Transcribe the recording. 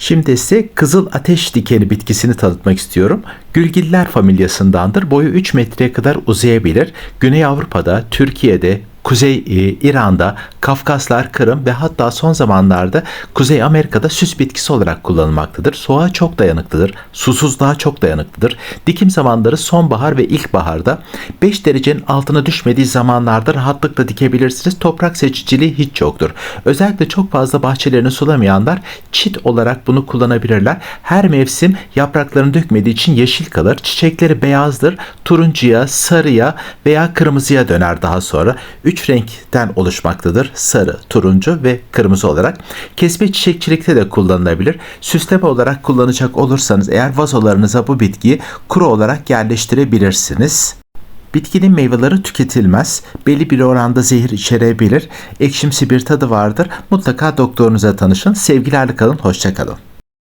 Şimdi size kızıl ateş dikeni bitkisini tanıtmak istiyorum. Gülgiller familyasındandır. Boyu 3 metreye kadar uzayabilir. Güney Avrupa'da, Türkiye'de, Kuzey e, İran'da, Kafkaslar, Kırım ve hatta son zamanlarda Kuzey Amerika'da süs bitkisi olarak kullanılmaktadır. Soğuğa çok dayanıklıdır. Susuzluğa çok dayanıklıdır. Dikim zamanları sonbahar ve ilkbaharda 5 derecenin altına düşmediği zamanlarda rahatlıkla dikebilirsiniz. Toprak seçiciliği hiç yoktur. Özellikle çok fazla bahçelerini sulamayanlar çit olarak bunu kullanabilirler. Her mevsim yapraklarını dökmediği için yeşil kalır. Çiçekleri beyazdır. Turuncuya, sarıya veya kırmızıya döner daha sonra. Üç renkten oluşmaktadır. Sarı, turuncu ve kırmızı olarak. Kesme çiçekçilikte de kullanılabilir. Süsleme olarak kullanacak olursanız eğer vazolarınıza bu bitkiyi kuru olarak yerleştirebilirsiniz. Bitkinin meyveleri tüketilmez. Belli bir oranda zehir içerebilir. Ekşimsi bir tadı vardır. Mutlaka doktorunuza tanışın. Sevgilerle kalın, hoşça kalın.